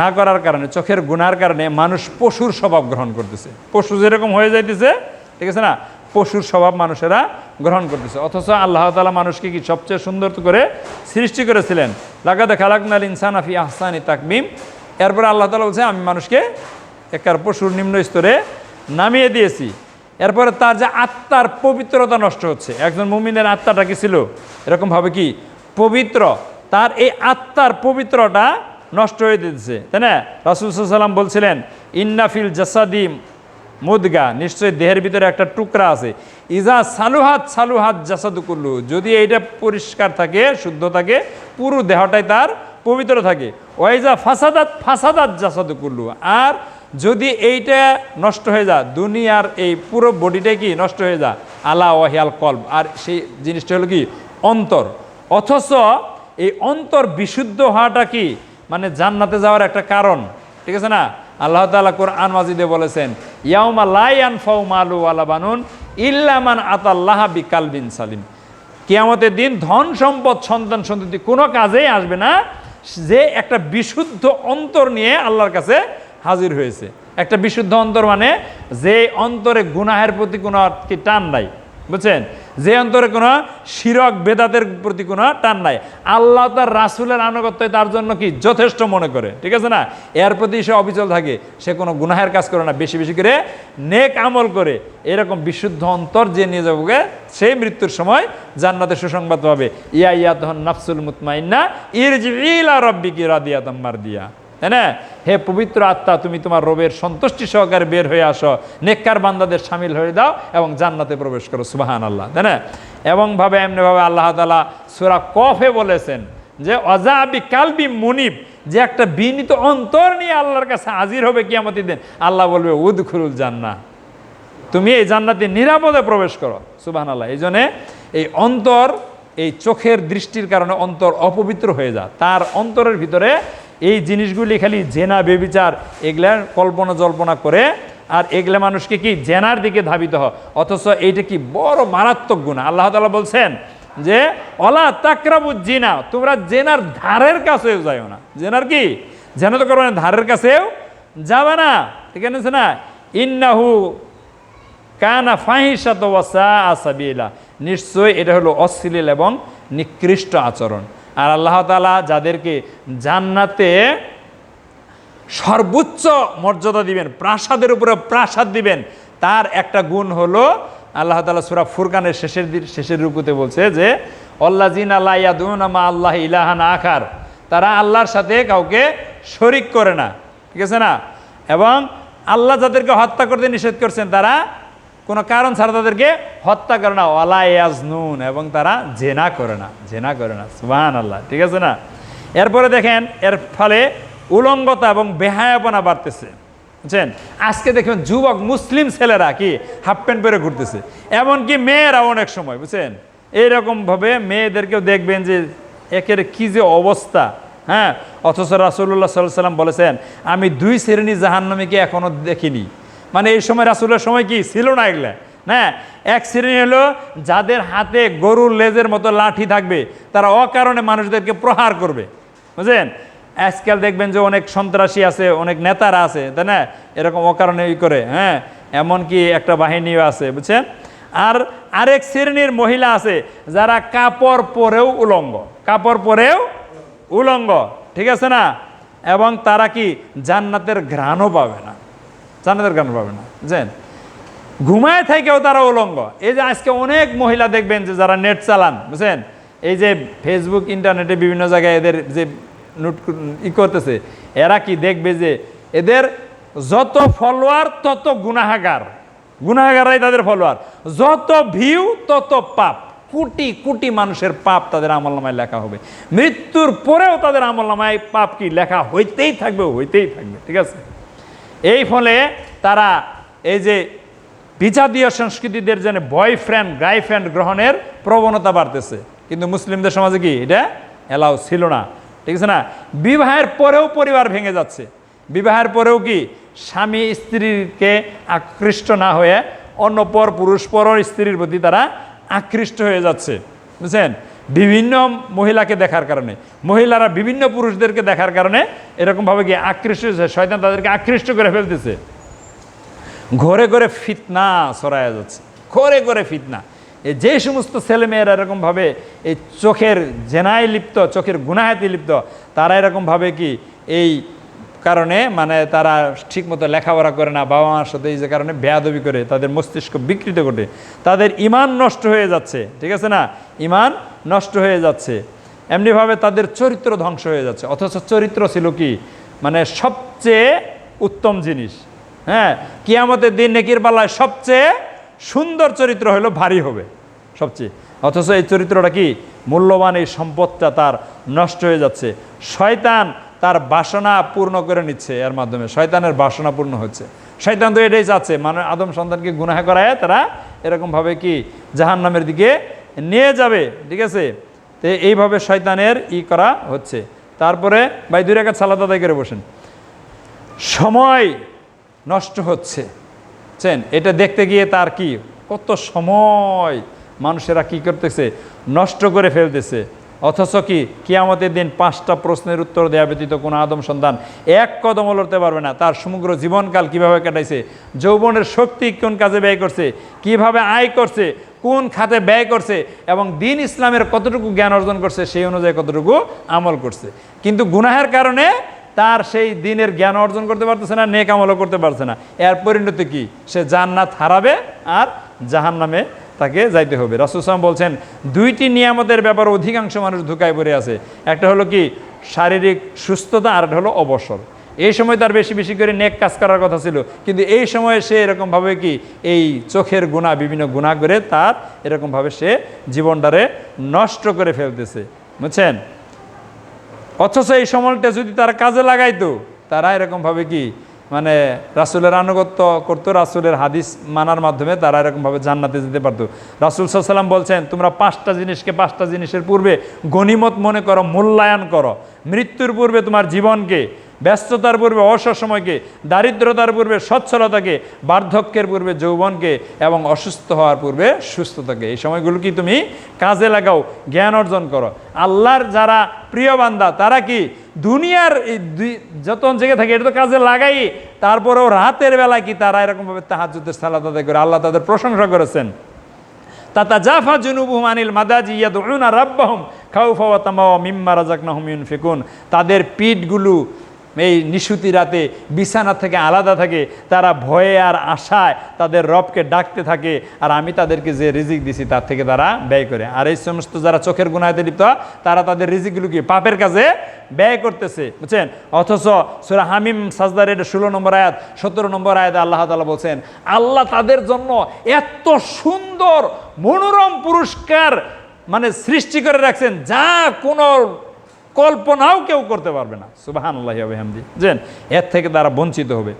না করার কারণে, চোখের গুনার কারণে মানুষ পশুর স্বভাব গ্রহণ করতেছে। পশু যেরকম হয়ে যাইতেছে, ঠিক আছে না? পশুর স্বভাব মানুষেরা গ্রহণ করতেছে। অথচ আল্লাহ তালা মানুষকে কি সবচেয়ে সুন্দর করে সৃষ্টি করেছিলেন? লাগাদা খালাকনাল ইনসান আফি আহসানি তাকবিম এরপরে আল্লাহ তালা বলছে, আমি মানুষকে একার পশুর নিম্ন স্তরে নামিয়ে দিয়েছি। এরপরে তার যে আত্মার পবিত্রতা নষ্ট হচ্ছে। একজন মুমিনের আত্মাটা কি ছিল? এরকমভাবে কি? পবিত্র। তার এই আত্মার পবিত্রটা নষ্ট হয়ে দিতেছে, তাই না? রাসুল সাল্লাম বলছিলেন ইন্নাফিল জাসাদিম মুদগা নিশ্চয়ই দেহের ভিতরে একটা টুকরা আছে। ইজা সালুহাত সালুহাত জাসাদুকুল্লু যদি এইটা পরিষ্কার থাকে, শুদ্ধ থাকে, পুরো দেহটাই তার পবিত্র থাকে। ওয়াইজা ফাসাদাত ফাসাদাত জাসাদুকুল্লু আর যদি এইটা নষ্ট হয়ে যায়, দুনিয়ার এই পুরো বডিটাই কি নষ্ট হয়ে যায়? আলা ওয়াহিয়াল কলব আর সেই জিনিসটা হলো কি? অন্তর। অথচ এই অন্তর বিশুদ্ধ হওয়াটা কি? মানে জান্নাতে যাওয়ার একটা কারণ। ঠিক আছে না? আল্লাহ তাআলা কোরআন মাজিদে বলেছেন, ইয়াউমা লাই আনফাউ মালু ওয়ালা বানুন ইল্লামান আতাল্লাহ বিকালবিন সালিম। কিয়ামতের দিন ধন সম্পদ, সন্তান সন্ততি কোনো কাজেই আসবে না, যে একটা বিশুদ্ধ অন্তর নিয়ে আল্লাহর কাছে হাজির হয়েছে। একটা বিশুদ্ধ অন্তর মানে যে অন্তরে গুনাহের প্রতি কোনো টান নাই। বুঝছেন? যে অন্তরে কোনো শিরক বেদাতের প্রতি কোনো টান নাই। আল্লাহ তার রাসুলের আনুগত্য তার জন্য কি যথেষ্ট মনে করে, ঠিক আছে না? এর প্রতি সে অবিচল থাকে, সে কোনো গুনাহের কাজ করে না, বেশি বেশি করে নেক আমল করে। এরকম বিশুদ্ধ অন্তর যে নিয়ে যাব সেই মৃত্যুর সময় জান্নাতে সুসংবাদ পাবে। ইয়া ইয়া তখন নাফসুল মুতমাইন্না ইরজিলা রব্বিকি রাদিয়া তাম্মার দিয়া তাই না? হে পবিত্র আত্মা, তুমি তোমার রবের সন্তুষ্টি সহকারে বের হয়ে আসো। নেককার বান্দাদের সামিল হয়ে দাও এবং জান্নাতে প্রবেশ করো সুবাহান আল্লাহ তাই না? এবং ভাবে এমনিভাবে আল্লাহ তালা সুরা কফে বলেছেন যে, অজাবি কালবি মুনিব যে একটা বিনীত অন্তর নিয়ে আল্লাহর কাছে হাজির হবে কিয়ামতি দিন, আল্লাহ বলবে উদ খুরুল জান্না তুমি এই জান্নাতে নিরাপদে প্রবেশ করো সুবাহান আল্লাহ এই জন্যে এই অন্তর, এই চোখের দৃষ্টির কারণে অন্তর অপবিত্র হয়ে যায় তার অন্তরের ভিতরে এই জিনিসগুলি খালি জেনা, বেবিচার এগুলা কল্পনা জল্পনা করে, আর এগুলা মানুষকে কি জেনার দিকে ধাবিত হয়? অথচ এইটা কি বড় মারাত্মক গুণা। আল্লাহ তালা বলছেন যে, অলা তাকরাবু জিনা তোমরা জেনার ধারের কাছেও যাও না। জেনার কি? জেনা তো করবে না ধারের কাছেও যাবে না। ঠিক আছে না? ইন্নাহু কানা ফাহিসাত ওয়াসা আসাবিলা নিশ্চয়ই এটা হলো অশ্লীল এবং নিকৃষ্ট আচরণ। আর আল্লাহ তালা যাদেরকে জান্নাতে সর্বোচ্চ মর্যাদা দিবেন, প্রাসাদের উপরে প্রাসাদ দিবেন, তার একটা গুণ হলো আল্লাহ তালা সুরা ফুরকানের শেষের শেষের রূপতে বলছে যে অল্লা জিন আল্লাহ ইয়াদুন আমা আল্লাহ ইলাহান আখার। তারা আল্লাহর সাথে কাউকে শরিক করে না, ঠিক আছে না? এবং আল্লাহ যাদেরকে হত্যা করতে নিষেধ করছেন, তারা কোনো কারণ ছাড়া তাদেরকে হত্যা করে না। ওয়ালা ইয়াজনুন, এবং তারা জেনা করে না, জেনা করে না। সুবাহান আল্লাহ ঠিক আছে না? এরপরে দেখেন, এর ফলে উলঙ্গতা এবং বেহায়াপনা বাড়তেছে। বুঝছেন? আজকে দেখবেন যুবক মুসলিম ছেলেরা কি হাফ প্যান্ট পরে ঘুরতেছে। এমনকি মেয়েরা অনেক সময়, বুঝছেন? এইরকমভাবে মেয়েদেরকেও দেখবেন যে একের কি যে অবস্থা হ্যাঁ? অথচ রাসুল্লাহ সাল্লাহ সাল্লাম বলেছেন, আমি দুই শ্রেণি জাহান্নামীকে এখনও দেখিনি। মানে এই সময় রাসুলের সময় কি? ছিল না এগুলা। হ্যাঁ এক শ্রেণি হলো যাদের হাতে গরুর লেজের মতো লাঠি থাকবে, তারা অকারণে মানুষদেরকে প্রহার করবে। বুঝলেন? আজকাল দেখবেন যে অনেক সন্ত্রাসী আছে, অনেক নেতারা আছে, তাই না? এরকম অকারণে ই করে হ্যাঁ? এমনকি একটা বাহিনীও আছে, বুঝছেন? আর আরেক শ্রেণির মহিলা আছে, যারা কাপড় পরেও উলঙ্গ। কাপড় পরেও উলঙ্গ, ঠিক আছে না? এবং তারা কি? জান্নাতের ঘ্রাণও পাবে না। জান্নাতের ঘ্রাণ পাবে না। বুঝছেন ঘুমায় থেকেও তারা উলঙ্গ। এই যে আজকে অনেক মহিলা দেখবেন যে যারা নেট চালান, বুঝছেন? এই যে ফেসবুক ইন্টারনেটে বিভিন্ন জায়গায় এদের যে নোট ই করতেছে, এরা কি দেখবে যে এদের যত ফলোয়ার তত গুনাহাগার। গুনাহাগারাই তাদের ফলোয়ার যত ভিউ তত পাপ। কোটি কোটি মানুষের পাপ তাদের আমলনামায় লেখা হবে। মৃত্যুর পরেও তাদের আমলনামায় পাপ কি লেখা হইতেই থাকবে হইতেই থাকবে, ঠিক আছে? এই ফলে তারা এই যে বিচাদীয় সংস্কৃতিদের জন্য বয়ফ্রেন্ড গার্লফ্রেন্ড গ্রহণের প্রবণতা বাড়তেছে। কিন্তু মুসলিমদের সমাজে কি এটা এলাও ছিল না। ঠিক আছে না? বিবাহের পরেও পরিবার ভেঙে যাচ্ছে। বিবাহের পরেও কি স্বামী স্ত্রীকে আকৃষ্ট না হয়ে অন্য পর পুরুষ পর স্ত্রীর প্রতি তারা আকৃষ্ট হয়ে যাচ্ছে। বুঝছেন? বিভিন্ন মহিলাকে দেখার কারণে। মহিলারা বিভিন্ন পুরুষদেরকে দেখার কারণে এরকমভাবে গিয়ে আকৃষ্ট হয়েছে। শয়তান তাদেরকে আকৃষ্ট করে ফেলতেছে। ঘরে ঘরে ফিতনা ছড়ায়া যাচ্ছে। ঘরে ঘরে ফিতনা। যে সমস্ত ছেলেমেয়েরা এরকমভাবে এই চোখের জেনায় লিপ্ত, চোখের গুনাহাতি লিপ্ত, তারা এরকমভাবে কি এই কারণে মানে তারা ঠিকমতো লেখাপড়া করে না, বাবা মার সাথে এই যে কারণে বেয়াদবি করে, তাদের মস্তিষ্ক বিকৃত করে। তাদের ইমান নষ্ট হয়ে যাচ্ছে, ঠিক আছে না? ইমান নষ্ট হয়ে যাচ্ছে। এমনিভাবে তাদের চরিত্র ধ্বংস হয়ে যাচ্ছে। অথচ চরিত্র ছিল কি? মানে সবচেয়ে উত্তম জিনিস। হ্যাঁ কিয়ামতের দিন নেকির পাল্লায় সবচেয়ে সুন্দর চরিত্র হলো ভারী হবে, সবচেয়ে। অথচ এই চরিত্রটা কি? মূল্যবান এই সম্পদটা তার নষ্ট হয়ে যাচ্ছে। শয়তান তার বাসনা পূর্ণ করে নিচ্ছে এর মাধ্যমে। শয়তানের বাসনা পূর্ণ হচ্ছে। শয়তান তো এটাই চাচ্ছে মানে আদম সন্তানকে গুনাহ করায় তারা এরকমভাবে কি জাহান্নামের দিকে নিয়ে যাবে, ঠিক আছে? তো এইভাবে শয়তানের ই করা হচ্ছে। তারপরে, ভাই, দুই রেখা সালাদ আদায় করে বসেন। সময় নষ্ট হচ্ছে। চেন এটা দেখতে গিয়ে তার কি? কত সময় মানুষেরা কি করতেছে? নষ্ট করে ফেলতেছে। অথচ কি? কিয়ামতের দিন পাঁচটা প্রশ্নের উত্তর দেওয়া ব্যতীত কোনো আদম সন্তান এক কদম লড়তে পারবে না। তার সমগ্র জীবনকাল কীভাবে কাটাইছে? যৌবনের শক্তি কোন কাজে ব্যয় করছে? কীভাবে আয় করছে? কোন খাতে ব্যয় করছে? এবং দিন ইসলামের কতটুকু জ্ঞান অর্জন করছে, সেই অনুযায়ী কতটুকু আমল করছে। কিন্তু গুনাহের কারণে তার সেই দিনের জ্ঞান অর্জন করতে পারতেছে না, নেক আমলও করতে পারছে না। এর পরিণতি কি? সে জান্নাত হারাবে আর জাহান নামে তাকে যাইতে হবে। রাসুসাম বলছেন, দুইটি নিয়ামতের ব্যাপারে অধিকাংশ মানুষ ধুকায় পড়ে আছে। একটা হলো কি, শারীরিক সুস্থতা, আর হলো অবসর। এই সময় তার বেশি বেশি করে নেক কাজ করার কথা ছিল। কিন্তু এই সময়ে সে এরকমভাবে কি, এই চোখের গুণা, বিভিন্ন গুণা করে তার এরকমভাবে সে জীবনটারে নষ্ট করে ফেলতেছে। বুঝছেন? অথচ এই সময়টা যদি তারা কাজে লাগাইতো, তারা এরকমভাবে কি মানে রাসুলের আনুগত্য করতো, রাসুলের হাদিস মানার মাধ্যমে তারা এরকমভাবে জান্নাতে যেতে পারতো। রাসুল সাল্লাম বলছেন, তোমরা পাঁচটা জিনিসকে পাঁচটা জিনিসের পূর্বে গণিমত মনে করো, মূল্যায়ন করো। মৃত্যুর পূর্বে তোমার জীবনকে ব্যস্ততার পূর্বে অবসর সময়কে, দারিদ্রতার পূর্বে, সচ্ছলতাকে, বার্ধক্যের পূর্বে, যৌবনকে এবং অসুস্থ হওয়ার পূর্বে, সুস্থতাকে। এই সময়গুলো কি তুমি কাজে লাগাও, জ্ঞান অর্জন করো। আল্লাহর যারা প্রিয় বান্দা, তারা কি দুনিয়ার যত জেগে থাকে, এটা তো কাজে লাগাই। তারপরেও রাতের বেলায় কি তারা এরকমভাবে তাহাজুদের সালাদ আদায় করে? আল্লাহ তাদের প্রশংসা করেছেন। তাতা জাফা জুনুবুহুম আনিল মাদাজি ইয়াদউনা রাব্বাহুম খাউফা ওয়া তামা ওয়া মিম্মা রাযাকনাহুম ইউনফিকুন। তাদের পিঠগুলো এই নিশুতি রাতে বিছানা থেকে আলাদা থাকে, তারা ভয়ে আর আশায় তাদের রবকে ডাকতে থাকে, আর আমি তাদেরকে যে রিজিক দিছি তার থেকে তারা ব্যয় করে। আর এই সমস্ত যারা চোখের গুণায়তে লিপ্ত, তারা তাদের রিজিকগুলোকে পাপের কাজে ব্যয় করতেছে, বুঝছেন? অথচ সুরা হামিম সাজদার এটা ষোলো নম্বর আয়াত, সতেরো নম্বর আয়াতে আল্লাহ তালা বলছেন, আল্লাহ তাদের জন্য এত সুন্দর মনোরম পুরস্কার মানে সৃষ্টি করে রাখছেন, যা কোনো কল্পনাও কেউ করতে পারবে না। সুবাহান আল্লাহ আবহামদি জেন এর থেকে তারা বঞ্চিত হবে।